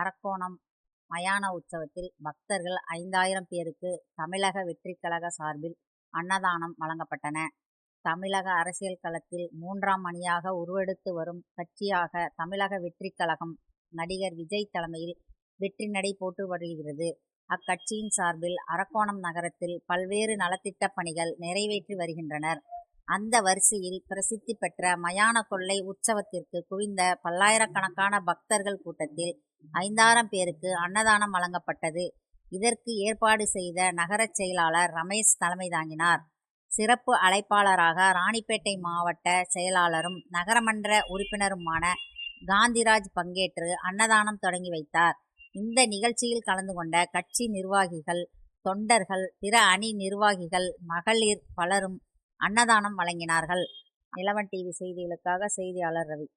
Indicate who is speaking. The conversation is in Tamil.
Speaker 1: அரக்கோணம் மயான உற்சவத்தில் பக்தர்கள் ஐந்தாயிரம் பேருக்கு தமிழக வெற்றிக்கழக சார்பில் அன்னதானம் வழங்கப்பட்டன. தமிழக அரசியல் களத்தில் மூன்றாம் அணியாக உருவெடுத்து வரும் கட்சியாக தமிழக வெற்றிக்கழகம் நடிகர் விஜய் தலைமையில் வெற்றி நடை போட்டு வருகிறது. அக்கட்சியின் சார்பில் அரக்கோணம் நகரத்தில் பல்வேறு நலத்திட்ட பணிகள் நிறைவேற்றி வருகின்றனர். அந்த வரிசையில் பிரசித்தி பெற்ற மயான கொள்ளை உற்சவத்திற்கு குவிந்த பல்லாயிரக்கணக்கான பக்தர்கள் கூட்டத்தில் ஐந்தாயிரம் பேருக்கு அன்னதானம் வழங்கப்பட்டது. இதற்கு ஏற்பாடு செய்த நகரச் செயலாளர் ரமேஷ் தலைமை தாங்கினார். சிறப்பு அழைப்பாளராக ராணிப்பேட்டை மாவட்ட செயலாளரும் நகரமன்ற உறுப்பினருமான காந்திராஜ் பங்கேற்று அன்னதானம் தொடங்கி வைத்தார். இந்த நிகழ்ச்சியில் கலந்து கொண்ட கட்சி நிர்வாகிகள் தொண்டர்கள் பிற அணி நிர்வாகிகள் மகளிர் பலரும் அன்னதானம் வழங்கினார்கள். நிலவன் டிவி செய்திகளுக்காக செய்தியாளர் ரவி.